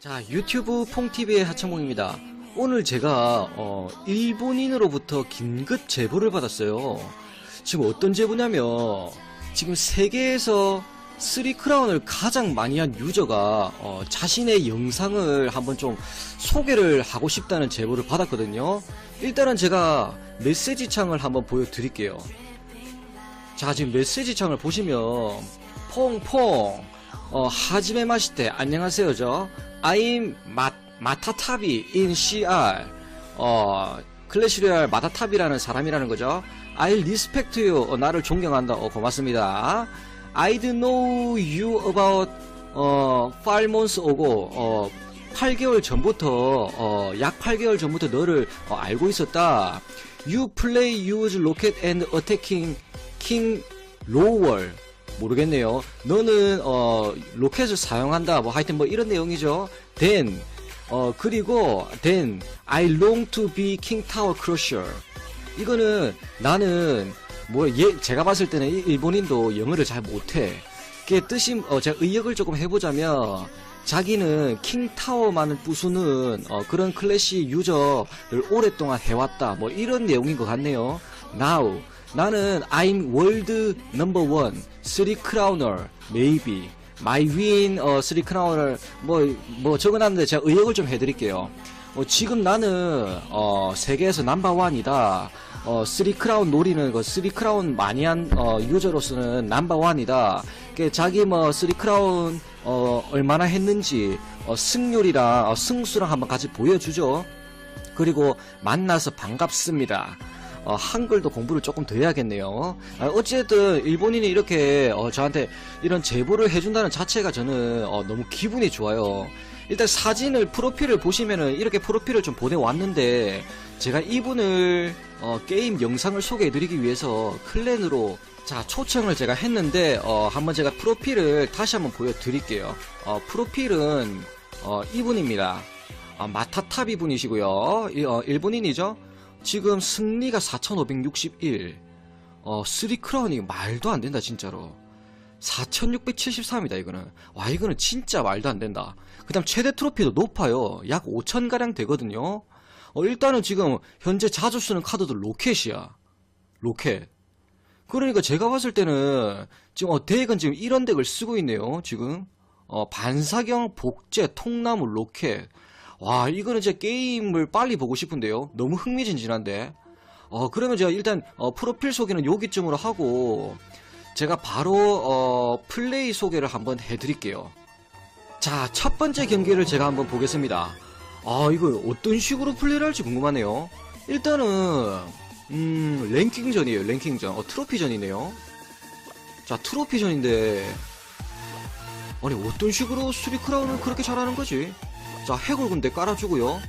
자, 유튜브 퐁TV의 하창봉입니다. 오늘 제가, 어, 일본인으로부터 긴급 제보를 받았어요. 지금 어떤 제보냐면, 지금 세계에서 3크라운을 가장 많이 한 유저가, 어, 자신의 영상을 한번 좀 소개를 하고 싶다는 제보를 받았거든요. 일단은 제가 메시지 창을 한번 보여드릴게요. 자, 지금 메시지 창을 보시면, 퐁퐁, 어, 하지메 마시테, 안녕하세요, 저. I'm 마, 마타타비 in CR. 어, 클래시리얼 마타타비라는 사람이라는 거죠. I respect you. 어, 나를 존경한다. 어, 고맙습니다. I'd know you about, 어, 5 months ago. 어, 8개월 전부터, 어, 약 8개월 전부터 너를 어, 알고 있었다. You play use rocket and attacking king 로월. 모르겠네요. 너는 어 로켓을 사용한다. 뭐 하여튼 뭐 이런 내용이죠. Then 어 그리고 then I long to be King Tower Crusher. 이거는 나는 뭐 예, 제가 봤을 때는 이 일본인도 영어를 잘 못해. 그게 뜻이 어 제가 의역을 조금 해보자면 자기는 킹타워만을 부수는 어, 그런 클래시 유저를 오랫동안 해왔다. 뭐 이런 내용인 것 같네요. Now 나는 I'm world number one, three crowner, maybe. My win, 어, three crowner, 뭐, 뭐 적어놨는데 제가 의역을 좀 해드릴게요. 어, 지금 나는, 어, 세계에서 넘버원이다. 어, 쓰리 크라운 노리는 그 쓰리 크라운 많이 한, 어, 유저로서는 넘버원이다. 그 자기 뭐, 쓰리 크라운, 어, 얼마나 했는지, 어, 승률이랑, 어, 승수랑 한번 같이 보여주죠. 그리고 만나서 반갑습니다. 어, 한글도 공부를 조금 더 해야겠네요. 아, 어쨌든 일본인이 이렇게 어, 저한테 이런 제보를 해준다는 자체가 저는 어, 너무 기분이 좋아요. 일단 사진을 프로필을 보시면은 이렇게 프로필을 좀 보내왔는데 제가 이분을 어, 게임 영상을 소개해드리기 위해서 클랜으로 자 초청을 제가 했는데 어, 한번 제가 프로필을 다시 한번 보여드릴게요. 어, 프로필은 어, 이분입니다. 아, 마타타비 분이시고요. 이, 어, 일본인이죠. 지금 승리가 4561. 어, 3크라운이 말도 안 된다, 진짜로. 4673이다, 이거는. 와, 이거는 진짜 말도 안 된다. 그 다음 최대 트로피도 높아요. 약 5000가량 되거든요. 어, 일단은 지금 현재 자주 쓰는 카드도 로켓이야. 로켓. 그러니까 제가 봤을 때는 지금 어, 덱은 지금 이런 덱을 쓰고 있네요, 지금. 어, 반사경, 복제, 통나무, 로켓. 와, 이거는 진짜 게임을 빨리 보고 싶은데요. 너무 흥미진진한데. 어, 그러면 제가 일단, 어, 프로필 소개는 여기쯤으로 하고, 제가 바로, 어, 플레이 소개를 한번 해드릴게요. 자, 첫 번째 경기를 제가 한번 보겠습니다. 아, 이거 어떤 식으로 플레이를 할지 궁금하네요. 일단은, 음, 랭킹전이에요, 랭킹전. 어, 트로피전이네요. 자, 트로피전인데, 아니, 어떤 식으로 수리크라운을 그렇게 잘하는 거지? 자, 해골 군대 깔아주고요.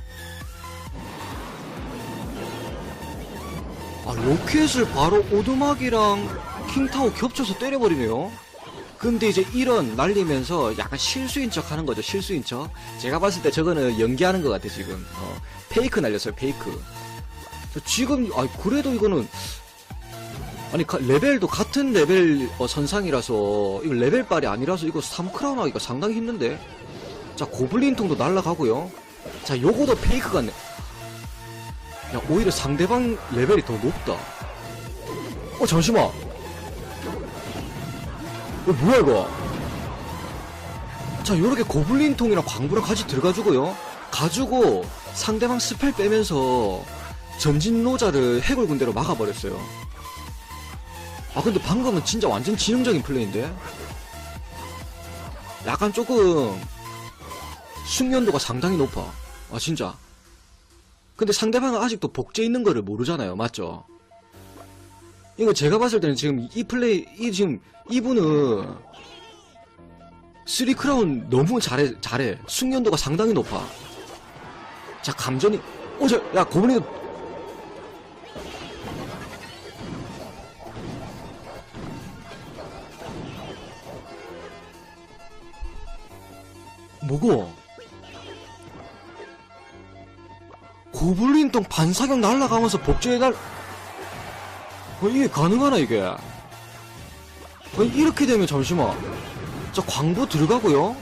아, 로켓을 바로 오두막이랑 킹타워 겹쳐서 때려버리네요. 근데 이제 이런 날리면서 약간 실수인 척 하는 거죠, 실수인 척. 제가 봤을 때 저거는 연기하는 것 같아, 지금. 어, 페이크 날렸어요, 페이크. 저 지금, 아, 그래도 이거는, 아니, 가- 레벨도 같은 레벨 어, 선상이라서, 이거 레벨빨이 아니라서 이거 3크라운 하기가 상당히 힘든데? 자, 고블린통도 날라가고요. 자, 요거도 페이크 같네. 야, 오히려 상대방 레벨이 더 높다. 어, 잠시만. 이거 뭐야, 이거? 자, 요렇게 고블린통이랑 광부랑 같이 들어가주고요. 가지고 상대방 스펠 빼면서 전진 노자를 해골 군대로 막아버렸어요. 아, 근데 방금은 진짜 완전 지능적인 플레이인데? 약간 조금 숙련도가 상당히 높아. 아, 진짜. 근데 상대방은 아직도 복제 있는 거를 모르잖아요. 맞죠? 이거 제가 봤을 때는 지금 이 플레이, 이 지금, 이분은, 3 크라운 너무 잘해, 잘해. 숙련도가 상당히 높아. 자, 감전이, 어, 저, 야, 고블린, 뭐고? 고블린똥 반사경 날라가면서 복제해달 어, 이게 가능하나 이게? 어, 이렇게 되면 잠시만. 자 광고 들어가고요.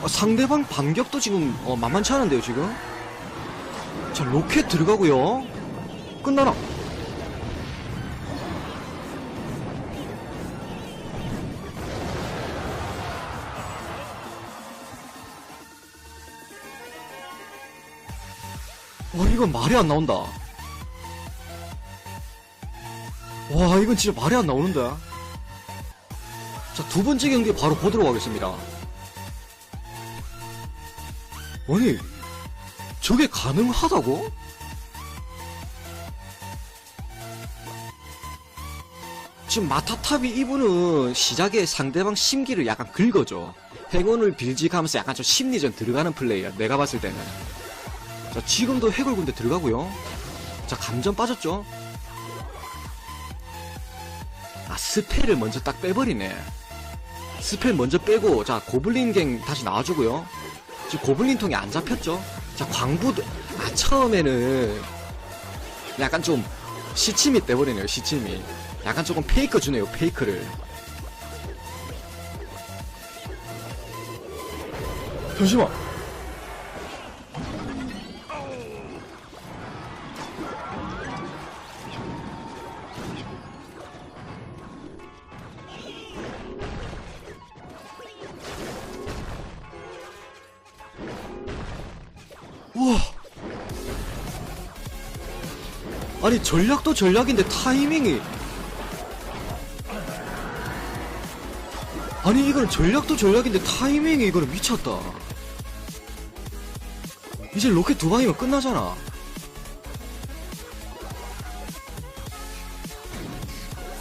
어, 상대방 반격도 지금 어, 만만치 않은데요 지금? 자 로켓 들어가고요. 끝나나? 이건 말이 안 나온다. 와 이건 진짜 말이 안 나오는데? 자 두 번째 경기 바로 보도록 하겠습니다. 아니 저게 가능하다고? 지금 마타탑이 이분은 시작에 상대방 심기를 약간 긁어줘. 행운을 빌직하면서 약간 좀 심리전 들어가는 플레이야 내가 봤을 때는 자 지금도 해골 군대 들어가고요. 자 감전 빠졌죠? 아 스펠을 먼저 딱 빼버리네. 스펠 먼저 빼고 자 고블린 갱 다시 나와주고요. 지금 고블린 통이 안 잡혔죠? 자 광부도 아 처음에는 약간 좀 시침이 떼버리네요 시침이. 약간 조금 페이크 주네요 페이크를. 잠시만 우와. 아니 전략도 전략인데 타이밍이. 아니 이거는 전략도 전략인데 타이밍이 이거는 미쳤다. 이제 로켓 두 방이면 끝나잖아.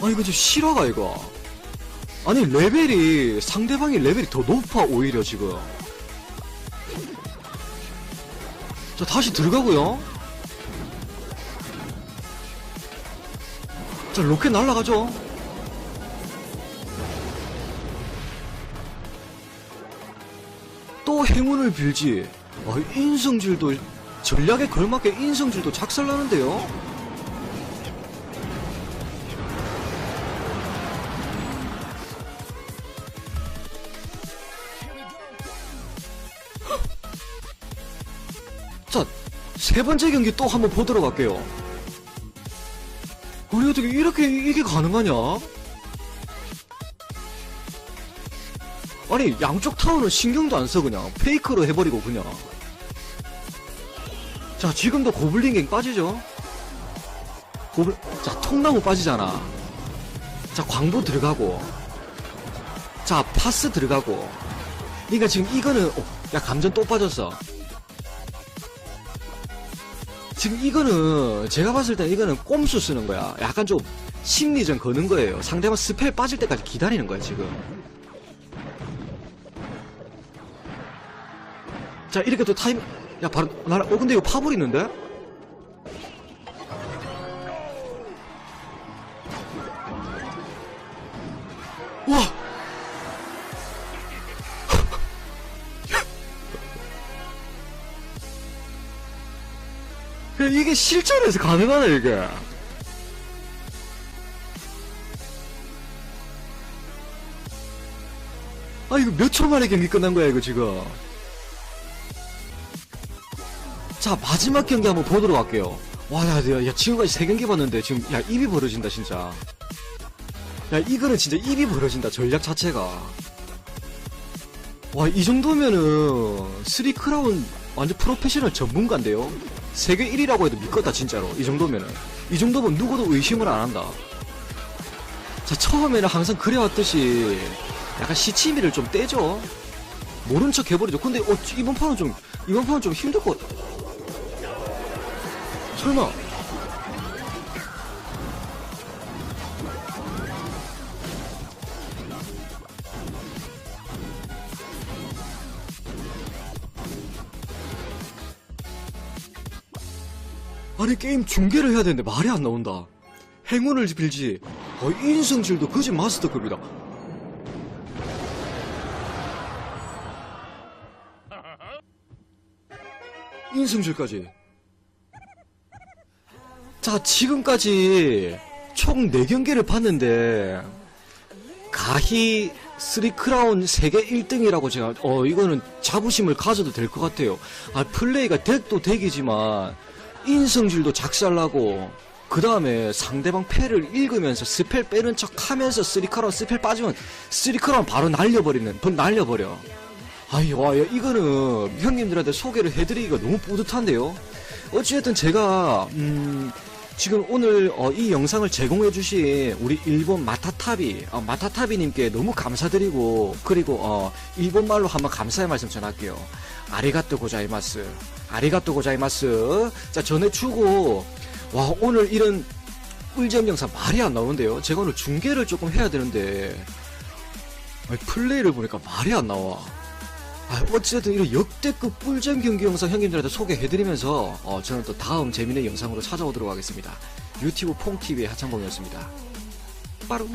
아 이거 좀 실화가 이거. 아니 레벨이 상대방의 레벨이 더 높아 오히려 지금 자, 다시 들어가고요. 자, 로켓 날라가죠. 또 행운을 빌지. 아, 인성질도, 전략에 걸맞게 인성질도 작살나는데요? 자, 세 번째 경기 또 한번 보도록 할게요. 아니, 어떻게 이렇게 이게 가능하냐? 아니, 양쪽 타워는 신경도 안 써, 그냥. 페이크로 해버리고, 그냥. 자, 지금도 고블린갱 빠지죠? 고블, 자, 통나무 빠지잖아. 자, 광부 들어가고. 자, 파스 들어가고. 그니까 지금 이거는, 어, 야, 감전 또 빠졌어. 지금 이거는 제가 봤을 때 이거는 꼼수 쓰는 거야. 약간 좀 심리전 거는 거예요. 상대방 스펠 빠질 때까지 기다리는 거야 지금. 자 이렇게 또 타임 야 바로 나라 어 근데 이거 파볼 있는데? 이게 실전에서 가능하네, 이게. 아, 이거 몇 초 만에 경기 끝난 거야, 이거 지금. 자, 마지막 경기 한번 보도록 할게요. 와, 야, 야, 야, 지금까지 세 경기 봤는데, 지금, 야, 입이 벌어진다, 진짜. 야, 이거는 진짜 입이 벌어진다, 전략 자체가. 와, 이 정도면은, 쓰리 크라운 완전 프로페셔널 전문가인데요? 세계 1위라고 해도 믿겠다, 진짜로. 이 정도면은. 이 정도면 누구도 의심을 안 한다. 자, 처음에는 항상 그래왔듯이, 약간 시치미를 좀 떼죠? 모른 척 해버리죠. 근데, 어, 이번 판은 좀, 이번 판은 좀 힘들 것 같아. 설마. 아니 게임 중계를 해야 되는데 말이 안 나온다. 행운을 빌지. 어, 인성질도 그지 마스터급이다. 인성질까지. 자, 지금까지 총 4경기를 봤는데, 가히 쓰리크라운 세계 1등이라고 제가 어 이거는 자부심을 가져도 될 것 같아요. 아 플레이가 덱도 덱이지만 인성질도 작살나고 그 다음에 상대방 패를 읽으면서 스펠 빼는 척 하면서 쓰리크라운 스펠 빠지면 쓰리크라운 바로 날려버리는 번 날려버려. 아이 와 야, 이거는 형님들한테 소개를 해드리기가 너무 뿌듯한데요. 어찌됐든 제가 음, 지금 오늘 어, 이 영상을 제공해 주신 우리 일본 마타타비 어, 마타타비님께 너무 감사드리고 그리고 어, 일본 말로 한번 감사의 말씀 전할게요. 아리가또 고자이마스, 아리가또 고자이마스. 자 전해주고 와 오늘 이런 꿀잼 영상 말이 안 나오는데요. 제가 오늘 중계를 조금 해야 되는데 플레이를 보니까 말이 안 나와. 아, 어찌됐든 이런 역대급 꿀잼 경기 영상 형님들한테 소개해드리면서 어, 저는 또 다음 재밌는 영상으로 찾아오도록 하겠습니다. 유튜브 퐁TV의 하창봉이었습니다. 빠름.